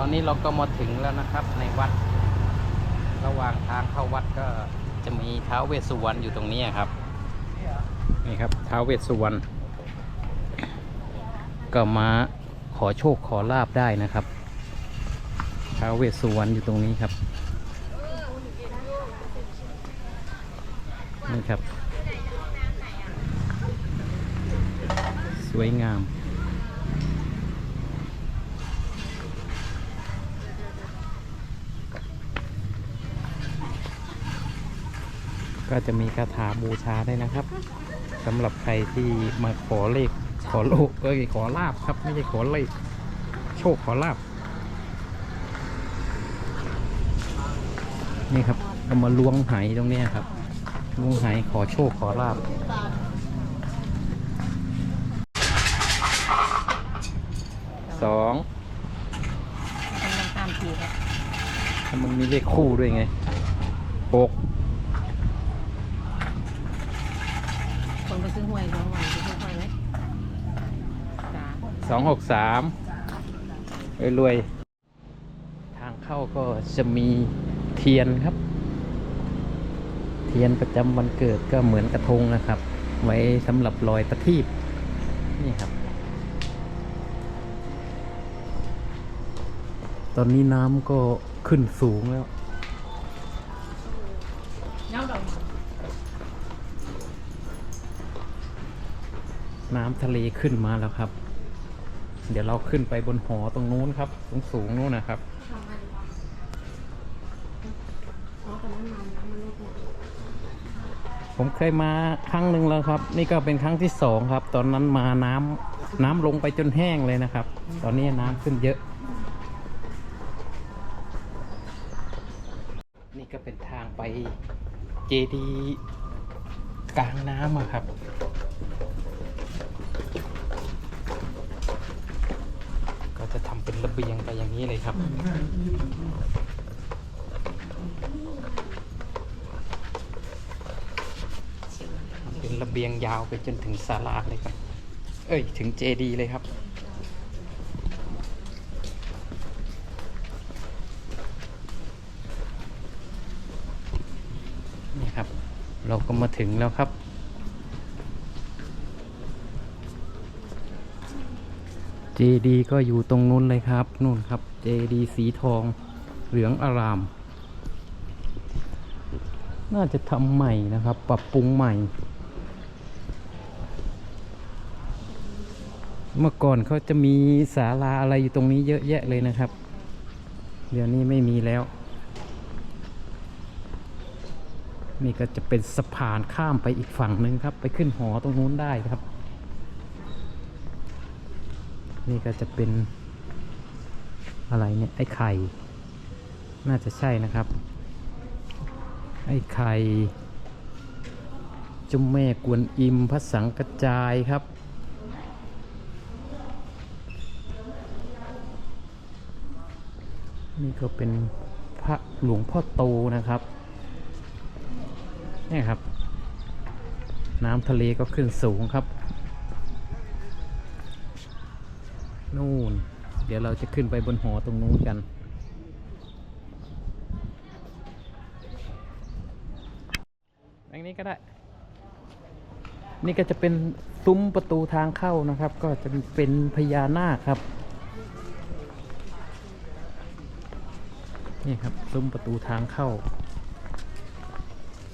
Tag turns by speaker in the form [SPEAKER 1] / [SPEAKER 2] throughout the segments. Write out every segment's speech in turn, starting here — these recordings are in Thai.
[SPEAKER 1] ตอนนี้เราก็มาถึงแล้วนะครับในวัด ระหว่างทางเข้าวัดก็จะมีท้าวเวสสุวรรณอยู่ตรงนี้ครับ นี่ครับท้าวเวสสุวรรณก็มาขอโชคขอลาบได้นะครับท้าวเวสสุวรรณอยู่ตรงนี้ครับ นี่ครับ สวยงาม ก็จะมีคาถาบูชาได้วยนะครับสำหรับใครที่มาขอเลขขอโลกเอ้ยขอลาบครับ ไม่ใช่ขอเลขโชคขอลาบนี่ครับเอามาล้วงไหตรงเนี้ยครับล้วงไหขอโชคขอลาบสอง
[SPEAKER 2] มันยังตามทีครับ
[SPEAKER 1] ถ้ามันมีเลขคู่ด้วยไงหก
[SPEAKER 2] คนไปซื้อ หวยสองวันไปซื้วยไหมจ้า
[SPEAKER 1] สองหกสามรวยทางเข้าก็จะมีเทียนครับ เทียนประจำวันเกิดก็เหมือนกระทงนะครับ ไว้สำหรับลอยประทีปนี่ครับ ตอนนี้น้ำก็ขึ้นสูงแล้ว
[SPEAKER 2] เน่าดอก
[SPEAKER 1] น้ำทะเลขึ้นมาแล้วครับ เดี๋ยวเราขึ้นไปบนหอตรงนู้นครับสูงสูงๆนู้นนะครับผมเคยมาครั้งหนึ่งแล้วครับ นี่ก็เป็นครั้งที่สองครับ ตอนนั้นมาน้ำน้ำลงไปจนแห้งเลยนะครับ ตอนนี้น้ำขึ้นเยอะ นี่ก็เป็นทางไปเจดีกลางน้ำครับ ก็จะทำ เป็นระเบียงไปอย่างนี้เลยครับ เป็นระเบียงยาวไปจนถึงศาลาเลยครับ เอ้ย ถึงเจดีเลยครับนี่ครับ เราก็มาถึงแล้วครับ เจดีก็อยู่ตรงนู้นเลยครับนู่นครับเจดีสีทองเหลืองอาราม น่าจะทำใหม่นะครับ ปรับปรุงใหม่ เมื่อก่อนเขาจะมีศาลาอะไรอยู่ตรงนี้เยอะแยะเลยนะครับ เดี๋ยวนี้ไม่มีแล้ว นี่ก็จะเป็นสะพานข้ามไปอีกฝั่งหนึ่งครับ ไปขึ้นหอตรงนู้นได้ครับ นี่ก็จะเป็นอะไรเนี่ย ไอ้ไข่ น่าจะใช่นะครับ ไอ้ไข่ จุมแม่กวนอิมพระสังกระจายครับ นี่ก็เป็นพระหลวงพ่อโตนะครับนี่ครับ น้ำทะเลก็ขึ้นสูงครับ นู่น เดี๋ยวเราจะขึ้นไปบนหอตรงนู้นกันอย่างนี้ก็ได้ นี่ก็จะเป็นซุ้มประตูทางเข้านะครับ ก็จะเป็นพญานาคครับ นี่ครับซุ้มประตูทางเข้า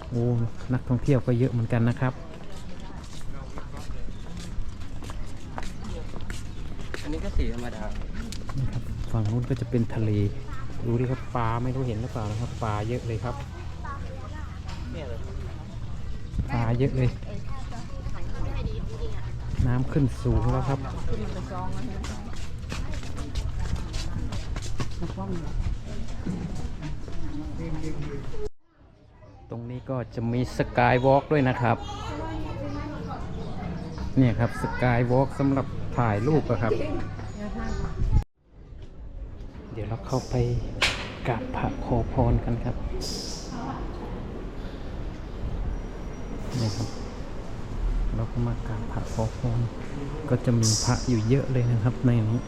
[SPEAKER 1] โอ้ นักท่องเที่ยวก็เยอะเหมือนกันนะครับ
[SPEAKER 3] อันนี้ก็ สีธรรมดา
[SPEAKER 1] นี่ครับฝั่งนู้นก็จะเป็นทะเล ดูดิครับปลาไม่รู้เห็นหรือเปล่านะครับปลาเยอะเลยครับ
[SPEAKER 3] เนี่ยเลย
[SPEAKER 1] ปลาเยอะเลย น้ำขึ้นสูงแล้วครับตรงนี้ก็จะมีสกายวอล์กด้วยนะครับเนี่ยครับสกายวอล์กสำหรับถ่ายรูปอะครับ เดี๋ยวเราเข้าไปกราบพระขอพนกันครับนี่ครับ เราก็มากราบพระขอพนก็จะมีพระอยู่เยอะเลยนะครับในนี้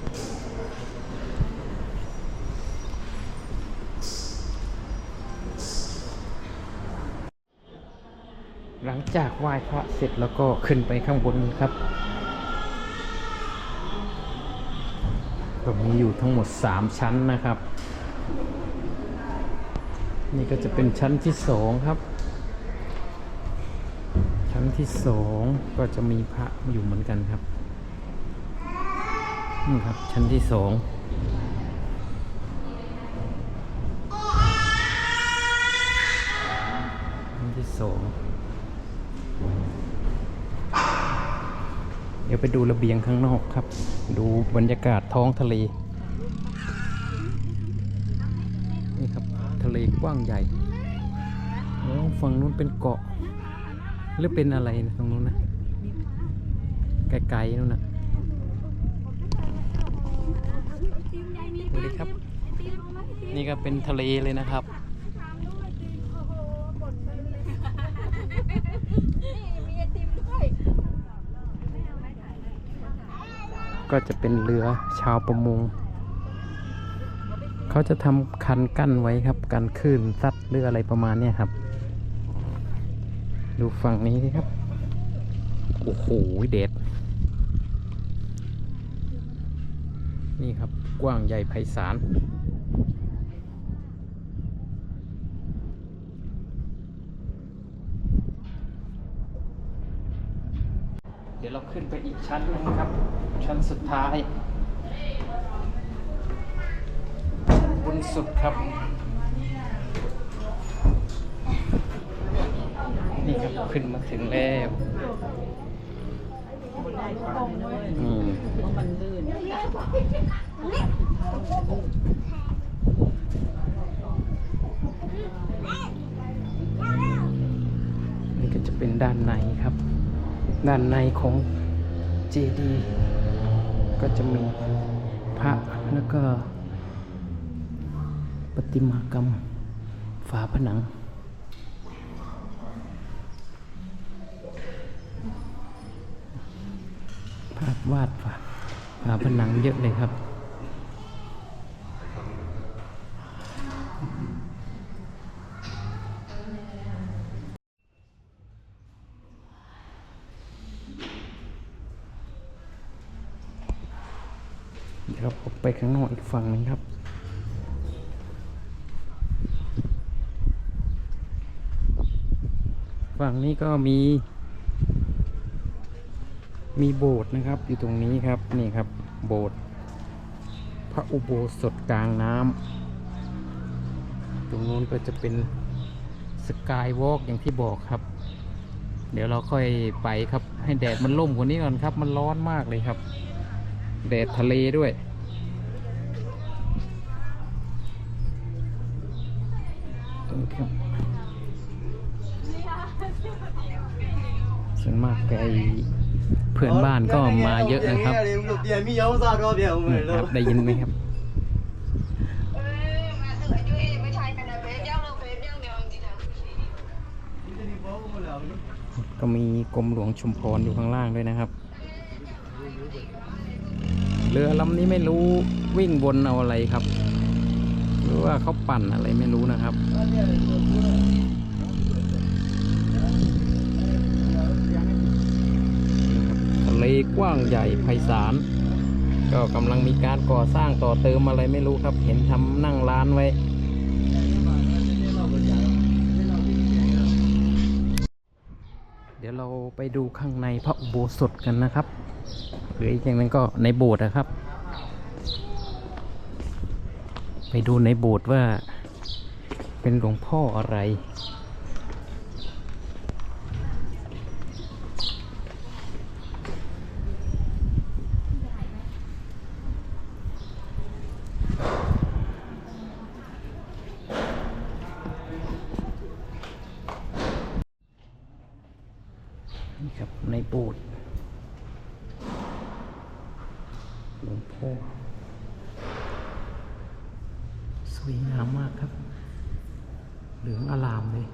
[SPEAKER 1] หลังจากไหว้พระเสร็จแล้วก็ขึ้นไปข้างบนครับ ก็มีอยู่ทั้งหมด 3 ชั้นนะครับ นี่ก็จะเป็นชั้นที่ 2 ครับ ชั้นที่ 2 ก็จะมีพระอยู่เหมือนกันครับนี่ครับ ชั้นที่ 2ชั้นที่ 2 เดี๋ยวไปดูระเบียงข้างนอกครับ ดูบรรยากาศท้องทะเล นี่ครับทะเลกว้างใหญ่แล้วฝั่งนู้นเป็นเกาะ หรือเป็นอะไรนะตรงนู้นนะไกลๆนู่นนะดูดิครับ นี่ก็เป็นทะเลเลยนะครับ ก็จะเป็นเรือชาวประมง เขาจะทำคันกั้นไว้ครับกันคลื่นซัดเรืออะไรประมาณเนี้ยครับ ดูฝั่งนี้ดิครับ โอ้โหเด็ด นี่ครับกว้างใหญ่ไพศาล เดี๋ยวเรา ขึ้นไปอีกชั้นหนึงครับ ชั้นสุดท้ายชั้นบนสุดครับ นี่ครับขึ้นมาถึงแล้วอืม
[SPEAKER 2] มันลื่น
[SPEAKER 1] นี่ก็จะเป็นด้านในครับ ด้านในของเจดีย์ก็จะมีพระแล้วก็ประติมากรรมฝาผนัง ภาพวาดฝาฝาผนังเยอะเลยครับ เดี๋ยวเราออกไปข้างนอกอีกฝั่งหนึงครับ ฝั่งนี้ก็มี มีโบสถ์นะครับ อยู่ตรงนี้ครับนี่ครับโบสถ์พระอุโบสถกลางน้ำตรงนู้นก็จะเป็นสกายวอล์กอย่างที่บอกครับ เดี๋ยวเราค่อยไปครับให้แดดมันล่มกว่านี้ก่อนครับ มันร้อนมากเลยครับ แดดทะเลด้วย เข้มส่วนมากไอเพื่อนบ้านก็มาเยอะนะครับนะครับ ได้ยินไหมครับก็มีกรมหลวงชุมพรอยู่ข้างล่างด้วยนะครับ เรือลำนี้ไม่รู้วิ่งวนเอาอะไรครับ หรือว่าเขาปั่นอะไรไม่รู้นะครับ ทะเลกว้างใหญ่ไพศาล ก็กำลังมีการก่อสร้างต่อเติมอะไรไม่รู้ครับ เห็นทำนั่งร้านไว้เดี๋ยวเราไปดูข้างในพระอุโบสถกันนะครับหรืออีกอย่างนึงก็ในโบสถ์นะครับ ไปดูในโบสถ์ว่าเป็นหลวงพ่ออะไร นี่ครับในโบสถ์หลวงพ่อสวย งามมากครับ เหลืองอลามเลย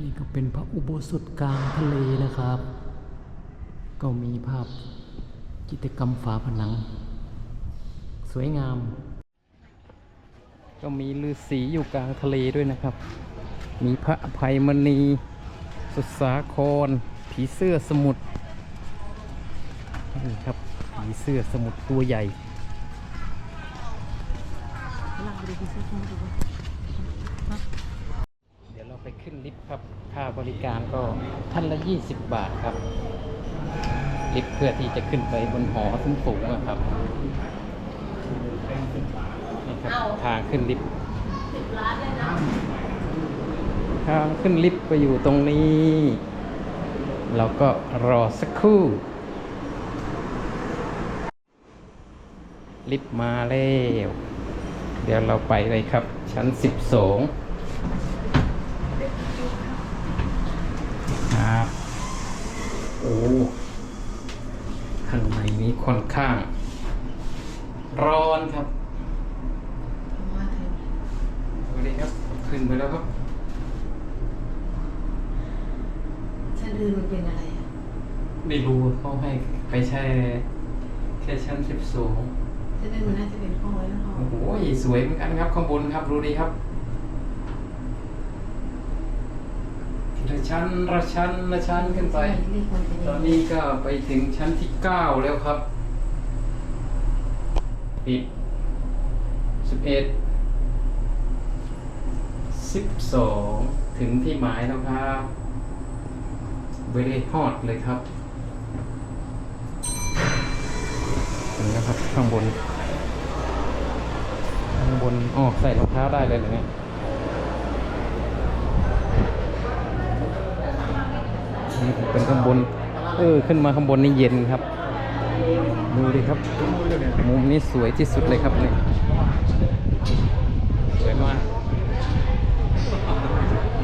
[SPEAKER 1] นี่ก็เป็นพระอุโบสถกลางทะเลนะครับ ก็มีภาพจิตรกรรมฝาผนัง สวยงาม ก็มีฤาษีอยู่กลางทะเลด้วยนะครับ มีพระอภัยมณี สุสาคร ผีเสื้อสมุทรนี่ครับ ผีเสื้อสมุทรตัวใหญ่
[SPEAKER 2] เดี๋
[SPEAKER 1] ยวเราไปขึ้นลิฟต์ครับ ค่าบริการก็ท่านละ 20 บาทครับ ลิฟต์เพื่อที่จะขึ้นไปบนหอสูงๆอะครับ นี่ครับ ทางขึ้นลิฟต์ทางขึ้นลิฟต์ไปอยู่ตรงนี้ เราก็รอสักครู่ ลิฟต์มาแล้ว เดี๋ยวเราไปเลยครับ ชั้น12ครับโอ้ข้างในนี้ค่อนข้าง ร้อนครับ
[SPEAKER 2] มาเถอะ
[SPEAKER 1] สวัสดีครับ ขึ้นไปแล้วครับ
[SPEAKER 2] ชั้นอื่นมันเป็นอะไรอะ
[SPEAKER 1] ไม่รู้เขาให้ไปแช่แค่ชั้นสิบสอง
[SPEAKER 2] ชั้นอื่นมันน่าจะเป็นห้องไว้แล้วห้อง
[SPEAKER 1] โอ้โหสวยเหมือนกันครับข้างบนครับดูดีครับทีละชั้นละชั้นละชั้นขึ้นไป
[SPEAKER 2] เลขมันเป็น
[SPEAKER 1] ต
[SPEAKER 2] ยั
[SPEAKER 1] อน
[SPEAKER 2] งไง
[SPEAKER 1] นี้ก็ไปถึงชั้นที่เก้าแล้วครับปิดสิบเอ็ดสิบสองถึงที่หมายแล้วครับเวลฮอดเลยครับถึงแล้วครับข้างบนข้างบนอ๋อใส่รองเท้าได้เลยเหรอเนี่ยนี่เป็นข้างบน เออ ขึ้นมาข้างบนนี่เย็นครับ ดูดิครับ มุมนี้สวยที่สุดเลยครับเนี่ยสวยมาก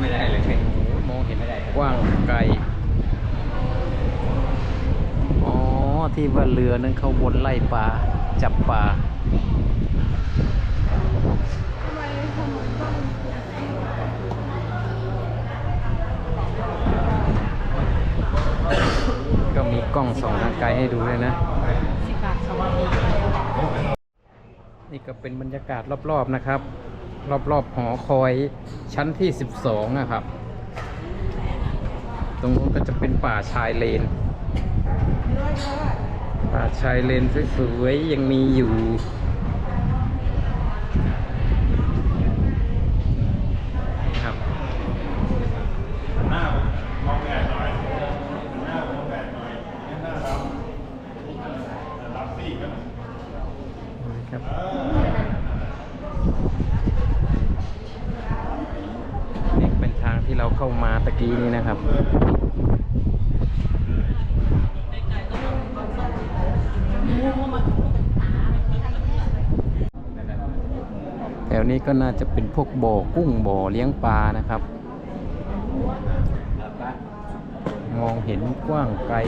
[SPEAKER 3] ไม่ได้เลย
[SPEAKER 1] มองเห็นไม่ได้ กว้างไกล อ๋อ ที่ว่าเรือนั้นเขาวนไล่ปลา จับปลา ก็ มีกล้องส่องทางไกลให้ดูเลยนะ นี่ก็เป็นบรรยากาศรอบๆนะครับ รอบๆหอคอยชั้นที่ 12 นะครับ ตรงนู้นก็จะเป็นป่าชายเลน ป่าชายเลนสวยๆยังมีอยู่ ครับ
[SPEAKER 4] หน้ามองแดดหน่อยหน้ามองแดดหน่อยหน้ารับรับสี่กัน
[SPEAKER 1] นะครับนี่เป็นทางที่เราเข้ามาตะ กี้นี้นะครับ แถวนี้ก็น่าจะเป็นพวกบ่อกุ้งบ่อเลี้ยงปลานะครับ มองเห็นกว้างไกล